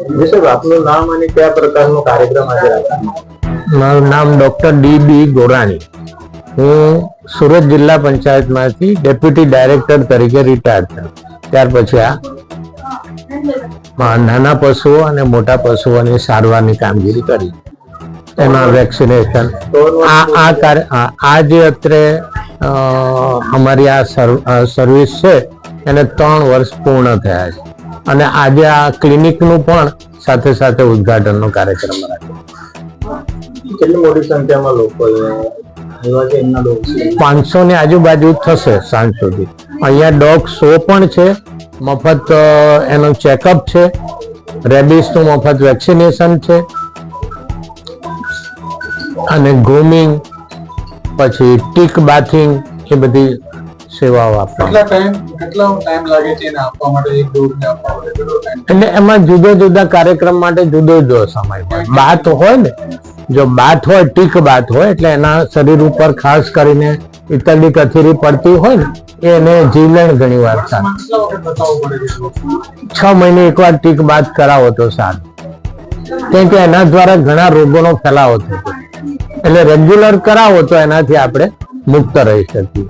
આપનું નામ અને કયા પ્રકારનો કાર્યક્રમ આજે મારું નામ ડોક્ટર ડી બી ગોરાણી. હું સુરત જિલ્લા પંચાયતમાંથી ડેપ્યુટી ડાયરેક્ટર તરીકે રિટાયર થયો. ત્યાર પછી આ નાના પશુઓ અને મોટા પશુઓની સારવારની કામગીરી કરી. એમાં વેક્સિનેશન. આ આ જે અત્રે અમારી આ સર્વ- સર્વિસ છે, એને ત્રણ વર્ષ પૂર્ણ થયા છે. અને આજે આ ક્લિનિકનું પણ સાથે સાથે ઉદઘાટનનો કાર્યક્રમ રાખ્યો કેટલી મોટી સંખ્યામાં લોકો પાંચસો ની આજુબાજુ થશે સાંજ સુધી. અહીંયા ડોગ શો પણ છે મફત એનો ચેકઅપ છે રેબિસનું મફત વેક્સિનેશન છે અને ગ્રુમિંગ પછી ટીક બાથિંગ એ બધી સેવાઓ આપવા કેટલો ટાઈમ લાગે છે એને આપવા માટે એક ડોઝ આપવા માટે? એટલે એમાં જુદા જુદા કાર્યક્રમ માટે જુદો જુદો સમય બાત હોય ને જો બાત હોય ટીક બાત હોય એટલે એના શરીર ઉપર ખાસ કરીને ઇતરડી કથેરી પડતી હોય ને એને જીવલેણ ઘણી વાર છે મહિને એકવાર ટીક બાથ કરાવો તો સારું. કેમ કે એના દ્વારા ઘણા રોગોનો ફેલાવો થતો એટલે રેગ્યુલર કરાવો તો એનાથી આપણે মুক্ত রয়েছে আর কি?